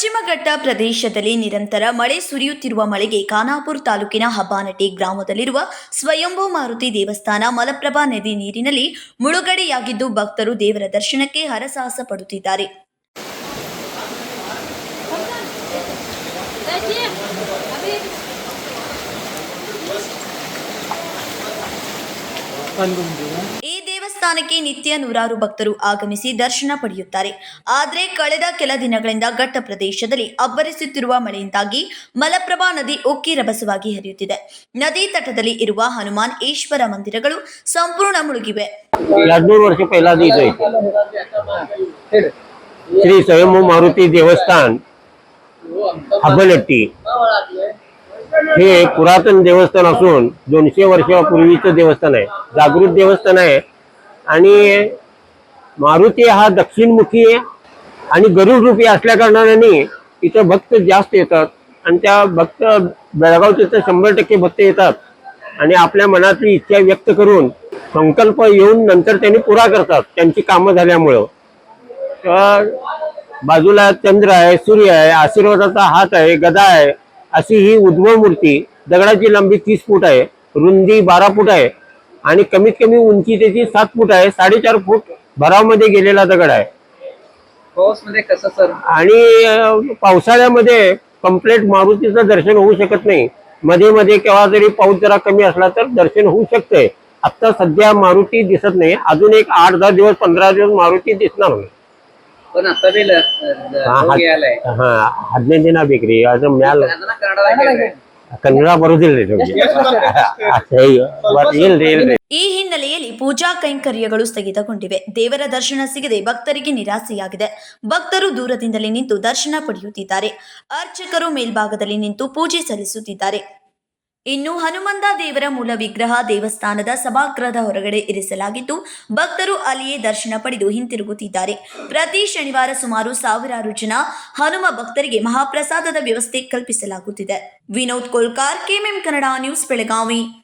ಪಶ್ಚಿಮ ಘಟ್ಟ ಪ್ರದೇಶದಲ್ಲಿ ನಿರಂತರ ಮಳೆ ಸುರಿಯುತ್ತಿರುವ ಮಳೆಗೆ ಖಾನಾಪುರ ತಾಲೂಕಿನ ಹಬ್ಬಾನಟಿ ಗ್ರಾಮದಲ್ಲಿರುವ ಸ್ವಯಂಭೂ ಮಾರುತಿ ದೇವಸ್ಥಾನ ಮಲಪ್ರಭಾ ನದಿ ನೀರಿನಲ್ಲಿ ಮುಳುಗಡೆಯಾಗಿದ್ದು ಭಕ್ತರು ದೇವರ ದರ್ಶನಕ್ಕೆ ಹರಸಾಹಸ ಪಡುತ್ತಿದ್ದಾರೆ. ದೇವಸ್ಥಾನಕ್ಕೆ ನಿತ್ಯ ನೂರಾರು ಭಕ್ತರು ಆಗಮಿಸಿ ದರ್ಶನ ಪಡೆಯುತ್ತಾರೆ ಆದರೆ ಕಳೆದ ಕೆಲ ದಿನಗಳಿಂದ ಘಟ್ಟ ಪ್ರದೇಶದಲ್ಲಿ ಅಬ್ಬರಿಸುತ್ತಿರುವ ಮಳೆಯಿಂದಾಗಿ ಮಲಪ್ರಭಾ ನದಿ ಉಕ್ಕಿ ರಭಸವಾಗಿ ಹರಿಯುತ್ತಿದೆ ನದಿ ತಟದಲ್ಲಿ ಇರುವ ಹನುಮಾನ್ ಈಶ್ವರ ಮಂದಿರಗಳು ಸಂಪೂರ್ಣ ಮುಳುಗಿವೆ ಎರಡ್ನೂರು ವರ್ಷ पहिला इथं इथे श्री स्वयंभू मारुती देवस्थान हब्बलट्टी हे पुरातन देवस्थान असून दोनशे वर्षापूर्वीचं देवस्थान आहे जागृत देवस्थान आहे आणि मारुती हा दक्षिणमुखी आणि गरुड रूपी असल्या कारणाने इथं भक्त जास्त येतात आणि त्या भक्त बेळगाव तिथं शंभर टक्के भक्त येतात. आणि आपल्या मनातली इच्छा व्यक्त करून संकल्प येऊन नंतर त्यांनी पुरा करतात त्यांची कामं झाल्यामुळं. तर बाजूला चंद्र आहे सूर्य आहे आशीर्वादाचा हात आहे गदा आहे अशी ही उद्भव मूर्ती दगडाची लांबी तीस फूट आहे रुंदी बारा फूट आहे. आणि कमीत कमी उंची त्याची सात फूट आहे साडेचार फूट भरामध्ये गेलेला दगड आहे. आणि पावसाळ्यामध्ये कम्प्लेट मारुतीच दर्शन होऊ शकत नाही. मध्ये मध्ये केव्हा जरी पाऊस जरा कमी असला तर दर्शन होऊ शकते आता सध्या मारुती दिसत नाही. अजून एक आठ दहा दिवस पंधरा दिवस मारुती दिसणार नाही. पण आता हा हदने दिना बेकरी असं मिळालं. ಕನ್ನಡ ಬರುದಿಲ್ಲ ಇಲ್ರಿ. ಈ ಹಿನ್ನೆಲೆಯಲ್ಲಿ ಪೂಜಾ ಕೈಂಕರ್ಯಗಳು ಸ್ಥಗಿತಗೊಂಡಿವೆ. ದೇವರ ದರ್ಶನ ಸಿಗದೆ ಭಕ್ತರಿಗೆ ನಿರಾಸೆಯಾಗಿದೆ. ಭಕ್ತರು ದೂರದಿಂದಲೇ ನಿಂತು ದರ್ಶನ ಪಡೆಯುತ್ತಿದ್ದಾರೆ. ಅರ್ಚಕರು ಮೇಲ್ಭಾಗದಲ್ಲಿ ನಿಂತು ಪೂಜೆ ಸಲ್ಲಿಸುತ್ತಿದ್ದಾರೆ. ಇನ್ನು ಹನುಮಂತ ದೇವರ ಮೂಲ ವಿಗ್ರಹ ದೇವಸ್ಥಾನದ ಸಭಾಗೃಹದ ಹೊರಗಡೆ ಇರಿಸಲಾಗಿದ್ದು, ಭಕ್ತರು ಅಲ್ಲಿಯೇ ದರ್ಶನ ಪಡೆದು ಹಿಂತಿರುಗುತ್ತಿದ್ದಾರೆ. ಪ್ರತಿ ಶನಿವಾರ ಸುಮಾರು ಸಾವಿರಾರು ಜನ ಹನುಮ ಭಕ್ತರಿಗೆ ಮಹಾಪ್ರಸಾದದ ವ್ಯವಸ್ಥೆ ಕಲ್ಪಿಸಲಾಗುತ್ತಿದೆ. Vinod Kolkar, KMM Kannada news, Belagavi.